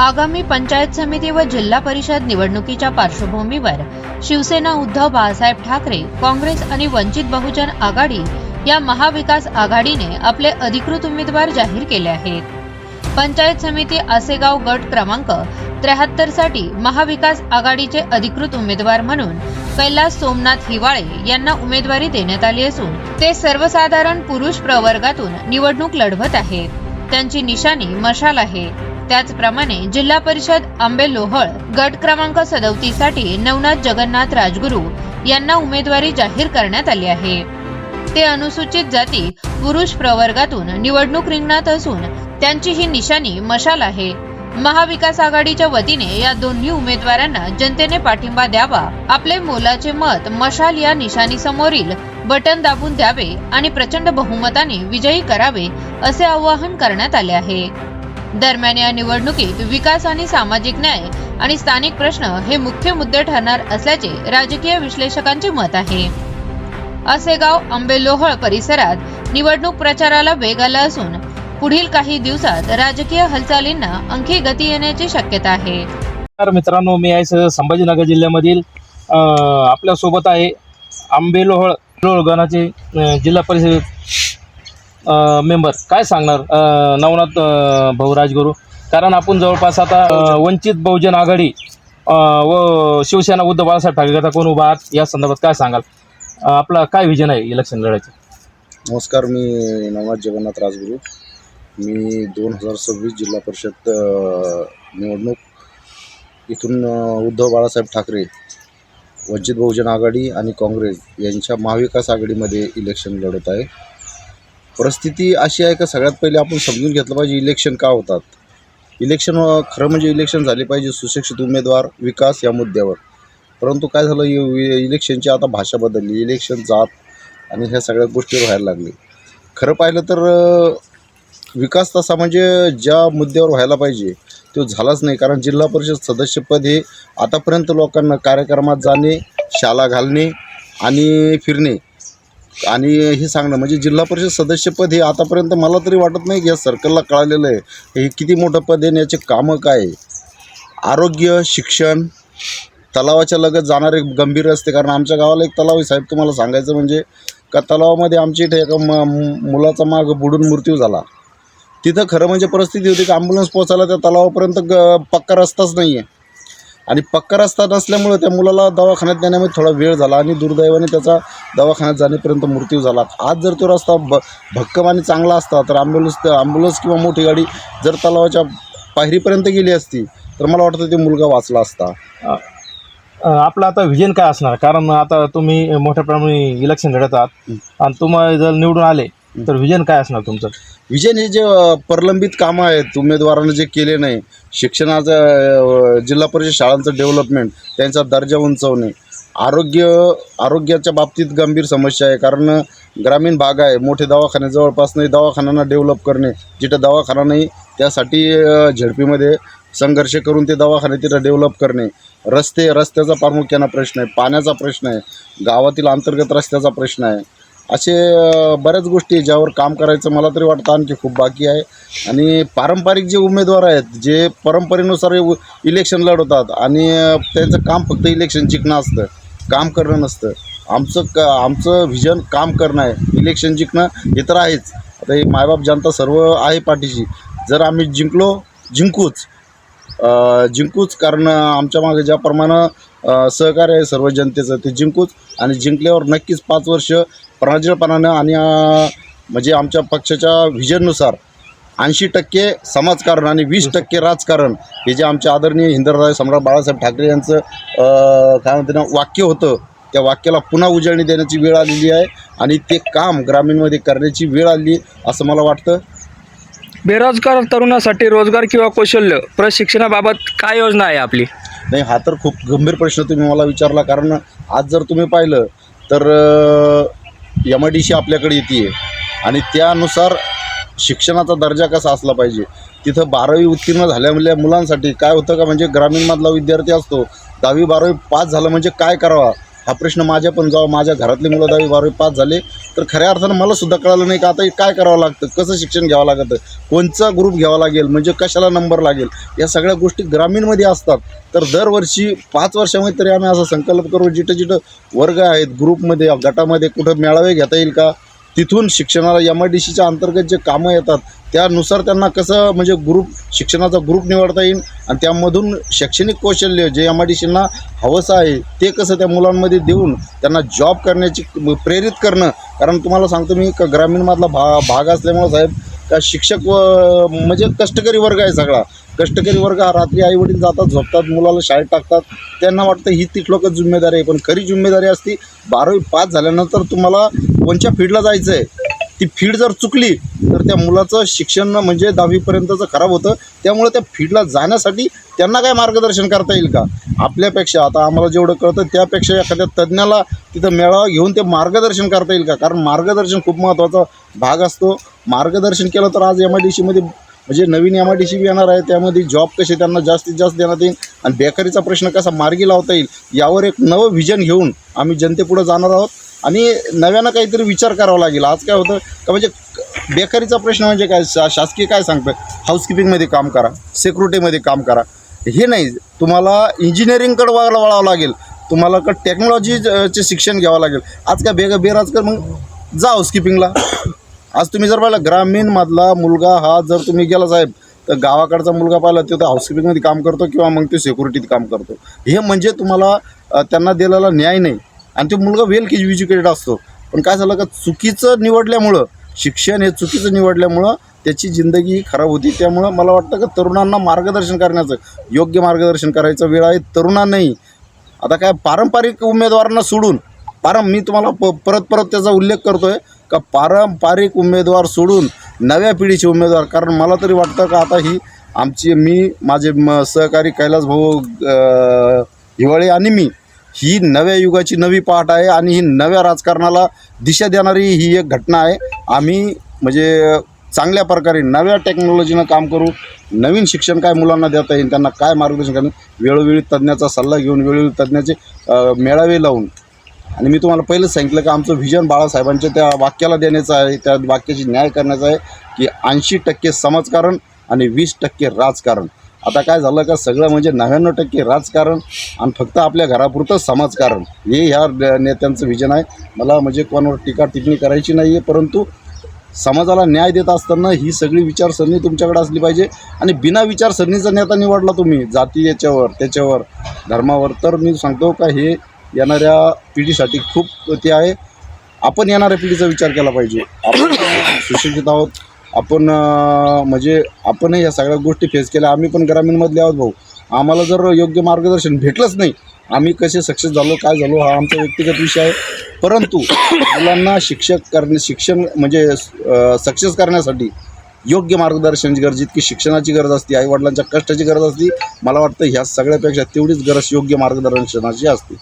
आगामी पंचायत समिती व जिल्हा परिषद निवडणुकीच्या पार्श्वभूमीवर शिवसेना उद्धव बाळासाहेब ठाकरे काँग्रेस आणि वंचित बहुजन आघाडी या महाविकास आघाडीने आपले अधिकृत उमेदवार जाहीर केले आहेत. पंचायत समिती आसेगाव गट क्रमांक त्र्याहत्तरसाठी महाविकास आघाडीचे अधिकृत उमेदवार म्हणून कैलास सोमनाथ हिवाळे यांना उमेदवारी देण्यात आली असून ते सर्वसाधारण पुरुष प्रवर्गातून निवडणूक लढवत आहेत. त्यांची निशाणी मशाल आहे. त्याचप्रमाणे जिल्हा परिषद आंबे लोहळ गट क्रमांक सदवतीसाठी साठी नवनाथ जगन्नाथ राजगुरू यांना उमेदवारी जाहीर करण्यात आली आहे. ते अनुसूचित जाती पुरुष प्रवर्गातून निवडणूक रिंगणात असून त्यांची ही निशाणी मशाल आहे. महाविकास आघाडीच्या वतीने या दोन्ही उमेदवारांना जनतेने पाठिंबा द्यावा आपले मोलाचे मत मशाल या निशाणी समोरील बटन दाबून द्यावे आणि प्रचंड बहुमताने विजयी करावे असे आवाहन करण्यात आले आहे. दरम्यान या निवडणुकीत विकास आणि सामाजिक न्याय आणि स्थानिक प्रश्न हे मुख्य मुद्दे ठरणार असल्याचे राजकीय विश्लेषकांचे मत आहे. असेगाव आंबेलोहळ परिसरात निवडणूक प्रचाराला वेग आला असून पुढील काही दिवसात राजकीय हालचालींना आणखी गती येण्याची शक्यता आहे. तर मित्रांनो मी आहे संभाजीनगर जिल्ह्यामधील आपल्या आपल्यासोबत आहे आंबेलोहळ गणाचे जिल्हा परिषद मेंबर काय सांगणार? अ, नवनाथ अ, भाऊ राजगुरू. कारण आपण जवळपास आता अ, वंचित बहुजन आघाडी अ, व शिवसेना उद्धव बाळासाहेब ठाकरे गटा कोण उभा आहात? या संदर्भात काय सांगाल? अ, आपला काय विजन आहे इलेक्शन लढायचं? नमस्कार मी नवनाथ जगन्नाथ राजगुरू. मी दोन हजार सव्वीस जिल्हा परिषद अ, निवडणूक. इथून अ, उद्धव बाळासाहेब ठाकरे वंचित बहुजन आघाडी आणि काँग्रेस यांच्या महाविकास आघाडीमध्ये इलेक्शन लढत आहे. परिस्थिती अशी आहे का सगळ्यात पहिले आपण समजून घेतलं पाहिजे इलेक्शन का होतात? इलेक्शन खरं म्हणजे इलेक्शन झाले पाहिजे सुशिक्षित उमेदवार विकास या मुद्द्यावर. परंतु काय झालं इ- इलेक्शनची आता भाषा बदलली इलेक्शन जात आणि ह्या सगळ्या गोष्टीवर व्हायला लागली. खरं पाहिलं तर विकास तसा म्हणजे ज्या मुद्द्यावर व्हायला पाहिजे तो झालाच नाही. कारण जिल्हा परिषद सदस्यपद हे आतापर्यंत लोकांना कार्यक्रमात जाणे शाला घालणे आणि फिरणे आणि हे सांगणं म्हणजे जिल्हा परिषद सदस्यपद हे आतापर्यंत मला तरी वाटत नाही की या सर्कलला कळालेलं आहे. हे किती मोठं पद आहे याचे कामं काय आरोग्य शिक्षण तलावाच्या लगत जाणारे गंभीर रस्ते. कारण आमच्या गावाला एक तलाव आहे. साहेब तुम्हाला सांगायचं म्हणजे का तलावामध्ये आमच्या इथे एका म मु- मुलाचा माग बुडून मृत्यू झाला. तिथं खरं म्हणजे परिस्थिती होती की ॲम्ब्युलन्स पोचायला त्या तलावापर्यंत ग पक्का रस्ताच नाही आहे आणि पक्का रस्ता नसल्यामुळं त्या मुलाला दवाखान्यात नेण्यामध्ये थोडा वेळ झाला आणि दुर्दैवाने त्याचा दवाखान्यात जाण्यापर्यंत मृत्यू झाला. आज जर तो रस्ता ब भक्कम आणि चांगला असता तर ॲम्ब्युलन्स ॲम्ब्युलन्स किंवा मोठी गाडी जर तलावाच्या पायरीपर्यंत गेली असती तर मला वाटतं ते मुलगा वाचला असता. आपलं आता विजन काय असणार? कारण आता तुम्ही मोठ्या प्रमाणे इलेक्शन लढत आहात. आणि तुम्हाला जर निवडून आले तर विजन काय असणार तुमचं? विजन हे जे अ, प्रलंबित कामं आहेत उमेदवारानं जे केले नाही शिक्षणाचं अ, जिल्हा परिषद शाळांचं डेव्हलपमेंट त्यांचा दर्जा उंचवणे आरोग्य आरोग्याच्या बाबतीत गंभीर समस्या आहे. कारण ग्रामीण भाग आहे मोठे दवाखाने जवळपास नाही दवाखान्यांना डेव्हलप करणे जिथं दवाखाना नाही त्यासाठी अ, झेडपीमध्ये संघर्ष करून ते दवाखाने तिथं डेव्हलप करणे. रस्ते रस्त्याचा प्रामुख्यानं प्रश्न आहे पाण्याचा प्रश्न आहे गावातील अंतर्गत रस्त्याचा प्रश्न आहे. असे बऱ्याच गोष्टी आहे ज्यावर काम करायचं मला तरी वाटतं आणखी खूप बाकी आहे. आणि पारंपरिक जे उमेदवार आहेत जे परंपरेनुसार उ- इलेक्शन लढवतात आणि त्यांचं काम फक्त इलेक्शन जिंकणं असतं काम करणं नसतं. आमचं क आमचं व्हिजन काम करणं आहे. इलेक्शन जिंकणं हे तर आहेच. आता हे मायबाप जनता सर्व आहे पाठीशी. जर आम्ही जिंकलो जिंकूच. जिंकूच कारण आमच्या मागे ज्याप्रमाणे सहकार्य आहे सर्व जनतेचं ते जिंकूच. आणि जिंकल्यावर नक्कीच पाच वर्ष प्रांजळपणानं आणि म्हणजे आमच्या पक्षाच्या व्हिजननुसार ऐंशी टक्के समाजकारण आणि वीस टक्के राजकारण हे जे आमचे आदरणीय हिंदराज सम्राट बाळासाहेब ठाकरे यांचं काय म्हणते ना वाक्य होतं त्या वाक्याला पुन्हा उजळणी देण्याची वेळ आलेली आहे आणि ते काम ग्रामीणमध्ये करण्याची वेळ आली असं मला वाटतं. बेरोजगार तरुणासाठी रोजगार किंवा कौशल्य प्रशिक्षणाबाबत काय योजना आहे आपली? नाही हा तर खूप गंभीर प्रश्न तुम्ही मला विचारला कारण आज जर तुम्ही पाहिलं तर एम आय डी सी आपल्याकडे येते आणि त्यानुसार शिक्षणाचा दर्जा कसा असला पाहिजे? तिथं बारावी उत्तीर्ण झालेल्या मुलांसाठी काय होतं का? म्हणजे ग्रामीणमधला विद्यार्थी असतो दहावी बारावी पास झालं म्हणजे काय करावा? हा प्रश्न माझ्या पण जेव्हा माझ्या घरातली मुलं दहावी बारावी पास झाले तर खऱ्या अर्थानं मला सुद्धा कळालं नाही का आता हे काय करावं लागतं कसं शिक्षण घ्यावं लागतं कोणचा ग्रुप घ्यावा लागेल म्हणजे कशाला नंबर लागेल या सगळ्या गोष्टी ग्रामीणमध्ये असतात. तर दरवर्षी पाच वर्षामध्ये तरी आम्ही असा संकल्प करू जिथं जिथं वर्ग आहेत ग्रुपमध्ये गटामध्ये कुठं मेळावे घेता येईल का तिथून शिक्षणाला एम आय डी सीच्या अंतर्गत जे कामं येतात त्यानुसार त्यांना कसं म्हणजे ग्रुप शिक्षणाचा ग्रुप निवडता येईल आणि त्यामधून शैक्षणिक कौशल्य जे एम आय डी सींना हवंसं आहे ते कसं त्या मुलांमध्ये देऊन त्यांना जॉब करण्याची प्रेरित करणं. कारण तुम्हाला सांगतो मी का ग्रामीणमधला भा भाग असल्यामुळं साहेब का शिक्षक व म्हणजे कष्टकरी वर्ग आहे सगळा. कष्टकरी वर्ग हा रात्री आईवडील जातात झोपतात मुलाला शाळेत टाकतात. त्यांना वाटतं ही तिथलोकच जिम्मेदारी आहे पण खरी जिम्मेदारी असती बारावी पास झाल्यानंतर तुम्हाला कोणत्या फील्डला जायचं आहे ती फील्ड जर चुकली तर त्या मुलाचं शिक्षण म्हणजे दहावीपर्यंतचं खराब होतं. त्यामुळे त्या फील्डला जाण्यासाठी त्यांना काय मार्गदर्शन करता येईल का? आपल्यापेक्षा आता आम्हाला जेवढं कळतं त्यापेक्षा एखाद्या तज्ज्ञाला तिथं मेळावा घेऊन ते मार्गदर्शन करता येईल का? कारण मार्गदर्शन खूप महत्त्वाचा भाग असतो. मार्गदर्शन केलं तर आज एम आय डी सीमध्ये म्हणजे नवीन M I D C B येणार आहे त्यामध्ये जॉब कसे त्यांना जास्तीत जास्त देण्यात येईल आणि बेकारीचा प्रश्न कसा मार्गी लावता येईल यावर एक नवं व्हिजन घेऊन आम्ही जनतेपुढं जाणार आहोत. आणि नव्यानं काहीतरी विचार करावा लागेल. आज काय होतं का म्हणजे बेकारीचा प्रश्न म्हणजे काय? शा शासकीय काय सांगतं? हाऊसकीपिंगमध्ये काम करा सेक्युरिटीमध्ये काम करा. हे नाही. तुम्हाला इंजिनिअरिंगकडं वळावं वळावं लागेल. तुम्हाला क टेक्नॉलॉजीचे शिक्षण घ्यावं लागेल. आज काय बेग बेराजकर मग जा हाऊसकीपिंगला आज तुम्ही जर पाहिलं ग्रामीणमधला मुलगा हा जर तुम्ही गेला साहेब तर गावाकडचा मुलगा पाहिला तो तर हाऊसकीपिंगमध्ये काम करतो किंवा मग तो सिक्युरिटीत काम करतो. हे म्हणजे तुम्हाला त्यांना दिलेला न्याय नाही. आणि तो मुलगा वेल की एज्युकेटेड असतो. पण काय झालं का चुकीचं निवडल्यामुळं शिक्षण हे चुकीचं निवडल्यामुळं त्याची जिंदगी खराब होती. त्यामुळं मला वाटतं का तरुणांना मार्गदर्शन करण्याचं योग्य मार्गदर्शन करायचा वेळ आहे. तरुणांनाही आता काय पारंपरिक उमेदवारांना सोडून पारं मी तुम्हाला प परत परत त्याचा उल्लेख करतो आहे का पारंपरिक उमेदवार सोडून नव्या पिढीचे उमेदवार. कारण मला तरी वाटतं का आता ही आमची मी माझे म सहकारी कैलास भाऊ हिवाळे आणि मी ही नव्या युगाची नवी पहाट आहे आणि ही नव्या राजकारणाला दिशा देणारी ही एक घटना आहे. आम्ही म्हणजे चांगल्या प्रकारे नव्या टेक्नॉलॉजीनं काम करू. नवीन शिक्षण काय मुलांना देता येईल त्यांना काय मार्गदर्शन करणं वेळोवेळी तज्ज्ञाचा सल्ला घेऊन वेळोवेळी तज्ज्ञाचे मेळावे लावून आणि मी तुम्हाला पहिलं सांगितलं की आमचं व्हिजन बाळासाहेबांच्या त्या वाक्याला देण्याचं आहे त्या वाक्याची न्याय करण्याचा आहे की ऐंशी टक्के समाजकारण आणि वीस टक्के राजकारण. आता काय झालं का सगळं म्हणजे नव्याण्णव टक्के राजकारण आणि फक्त आपल्या घरापुरतं समाजकारण. हे ह्या नेत्यांचं व्हिजन आहे. मला म्हणजे कोणावर टीका टिप्पणी करायची नाही आहे परंतु समाजाला न्याय देत असताना ही सगळी विचारसरणी तुमच्याकडे असली पाहिजे. आणि बिना विचारसरणीचा नेता निवडला तुम्ही जाती याच्यावर त्याच्यावर धर्मावर. तर मी सांगतो का हे येणाऱ्या पिढीसाठी खूप ते आहे. आपण येणाऱ्या पिढीचा विचार केला पाहिजे. आपण सुशिक्षित आहोत. आपण म्हणजे आपणही या सगळ्या गोष्टी फेस केल्या. आम्ही पण ग्रामीणमधले आहोत भाऊ. आम्हाला जर योग्य मार्गदर्शन भेटलंच नाही आम्ही कसे सक्सेस झालो काय झालो हा आमचा व्यक्तिगत विषय आहे. परंतु मुलांना शिक्षक करणे शिक्षण म्हणजे सक्सेस करण्यासाठी योग्य मार्गदर्शनाची गरज इतकी शिक्षणाची गरज असते आईवडिलांच्या कष्टाची गरज असते मला वाटतं ह्या सगळ्यापेक्षा तेवढीच गरज योग्य मार्गदर्शनाची असते.